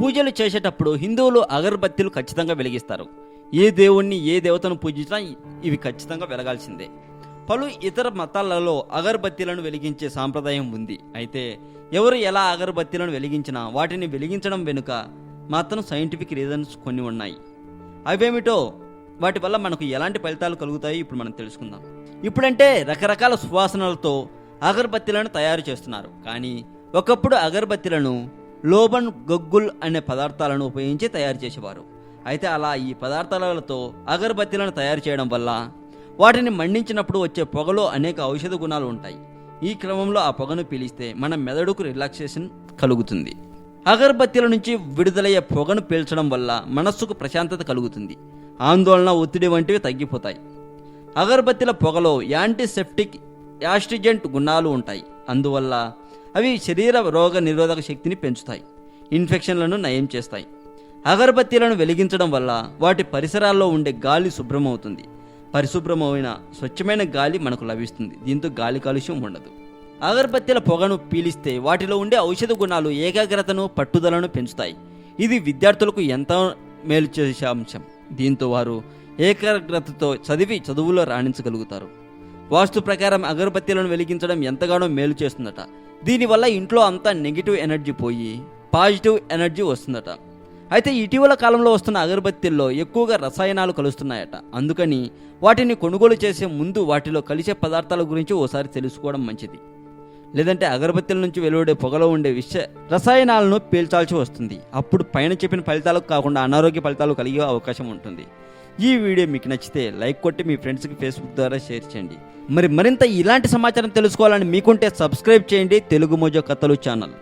పూజలు చేసేటప్పుడు హిందువులు అగరబత్తీలు ఖచ్చితంగా వెలిగిస్తారు. ఏ దేవుణ్ణి ఏ దేవతను పూజించినా ఇవి ఖచ్చితంగా వెలగాల్సిందే. పలు ఇతర మతాలలో అగరబత్తీలను వెలిగించే సాంప్రదాయం ఉంది. అయితే ఎవరు ఎలా అగరబత్తీలను వెలిగించినా వాటిని వెలిగించడం వెనుక మాత్రం సైంటిఫిక్ రీజన్స్ కొన్ని ఉన్నాయి. అవేమిటో వాటి వల్ల మనకు ఎలాంటి ఫలితాలు కలుగుతాయి ఇప్పుడు మనం తెలుసుకుందాం. ఇప్పుడంటే రకరకాల సువాసనలతో అగరబత్తీలను తయారు చేస్తున్నారు. కానీ ఒకప్పుడు అగరబత్తీలను లోబన్ గొగ్గుల్ అనే పదార్థాలను ఉపయోగించి తయారు చేసేవారు. అయితే అలా ఈ పదార్థాలతో అగరబత్తీలను తయారు చేయడం వల్ల వాటిని మండించినప్పుడు వచ్చే పొగలో అనేక ఔషధ గుణాలు ఉంటాయి. ఈ క్రమంలో ఆ పొగను పీలిస్తే మన మెదడుకు రిలాక్సేషన్ కలుగుతుంది. అగరబత్తీల నుంచి విడుదలయ్యే పొగను పీల్చడం వల్ల మనస్సుకు ప్రశాంతత కలుగుతుంది. ఆందోళన ఒత్తిడి వంటివి తగ్గిపోతాయి. అగరబత్తిల పొగలో యాంటీసెప్టిక్ యాస్టిజెంట్ గుణాలు ఉంటాయి. అందువల్ల అవి శరీర రోగ నిరోధక శక్తిని పెంచుతాయి ఇన్ఫెక్షన్లను నయం చేస్తాయి. అగరబత్తీలను వెలిగించడం వల్ల వాటి పరిసరాల్లో ఉండే గాలి శుభ్రమవుతుంది. పరిశుభ్రమైన స్వచ్ఛమైన గాలి మనకు లభిస్తుంది. దీంతో గాలి కాలుష్యం ఉండదు. అగరబత్తీల పొగను పీలిస్తే వాటిలో ఉండే ఔషధ గుణాలు ఏకాగ్రతను పట్టుదలను పెంచుతాయి. ఇది విద్యార్థులకు ఎంతో మేలు చేసే అంశం. దీంతో వారు ఏకాగ్రతతో చదివి చదువులో రాణించగలుగుతారు. వాస్తు ప్రకారం అగరబత్తీలను వెలిగించడం ఎంతగానో మేలు చేస్తుందట. దీనివల్ల ఇంట్లో అంతా నెగిటివ్ ఎనర్జీ పోయి పాజిటివ్ ఎనర్జీ వస్తుందట. అయితే ఇటీవల కాలంలో వస్తున్న అగరబత్తీల్లో ఎక్కువగా రసాయనాలు కలుస్తున్నాయట. అందుకని వాటిని కొనుగోలు చేసే ముందు వాటిలో కలిసే పదార్థాల గురించి ఓసారి తెలుసుకోవడం మంచిది. లేదంటే అగరబత్తీల నుంచి వెలువడే పొగలో ఉండే విష రసాయనాలను పీల్చాల్సి వస్తుంది. అప్పుడు పైన చెప్పిన ఫలితాలకు కాకుండా అనారోగ్య ఫలితాలు కలిగే అవకాశం ఉంటుంది. ఈ వీడియో మీకు నచ్చితే లైక్ కొట్టి మీ ఫ్రెండ్స్కి ఫేస్బుక్ ద్వారా షేర్ చేయండి. మరి మరింత ఇలాంటి సమాచారం తెలుసుకోవాలని మీకుంటే సబ్స్క్రైబ్ చేయండి. తెలుగు మోజో కథలు ఛానల్.